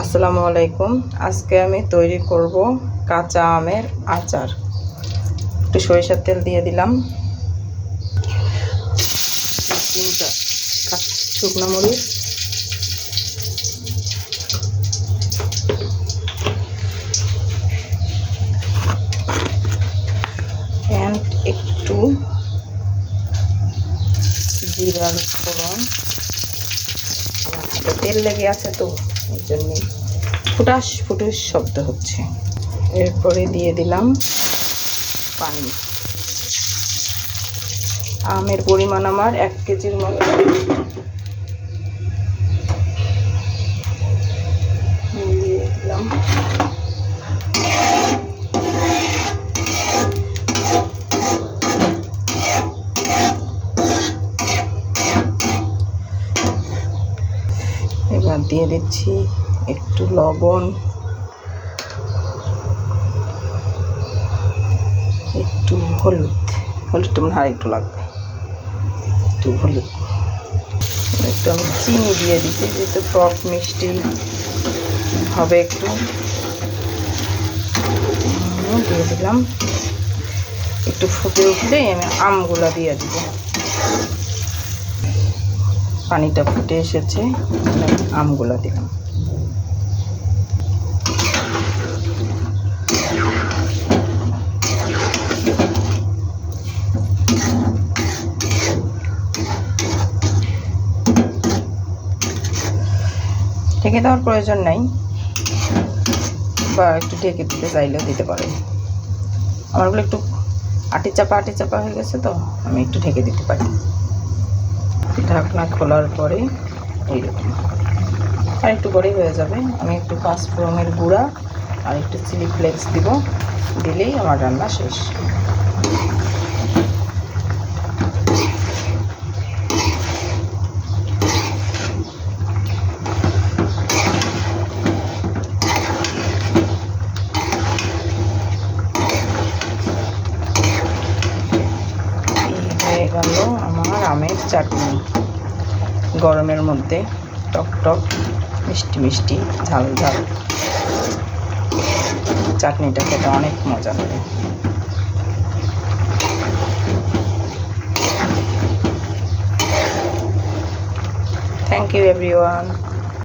আসসালামু আলাইকুম। আজকে আমি তৈরি করব কাঁচা আমের আচার। একটু সরিষার তেল দিয়ে দিলাম। শুকনো মরিচ। একটু জিরার ফোড়ন। তেল লেগে আছে তো। এই জন্যে ফুটাস ফুটুস শব্দ হচ্ছে। এরপরে দিয়ে দিলাম পানি। আমের পরিমাণ আমার এক কেজির মতো। এবার দিয়ে দিচ্ছি একটু লবণ, একটু হলুদ, হলুদটা মনে হয় একটু লাগবে, একটু হলুদ। একটু আমি চিনি দিয়ে দিচ্ছি, যেহেতু টক মিষ্টি হবে একটু। দিয়ে দিলাম। একটু ফুটে উঠলে আমি আমগুলা দিয়ে দিব। পানিটা ফুটে এসেছে। আমগুলো দিলাম ঢেকে দেওয়ার প্রয়োজন নাই। বা একটু ঢেকে দিতে চাইলেও দিতে পারে আমারগুলো একটু আটি চাপা আটি চাপা হয়ে গেছে তো, আমি একটু ঢেকে দিতে পারি। ঢাকনা খোলার পরে এইরকম। আর একটু পরেই হয়ে যাবে। আমি একটু পাঁচফোড়নের গুঁড়া আর একটু চিলি ফ্লেক্স দিব। দিলেই আমার রান্না শেষ। গেল আমার আমের চাটনি। গরমের মধ্যে টক টক, মিষ্টি মিষ্টি, ঝাল ঝাল। চাটনিটা খেতে অনেক মজা লাগে। Thank you everyone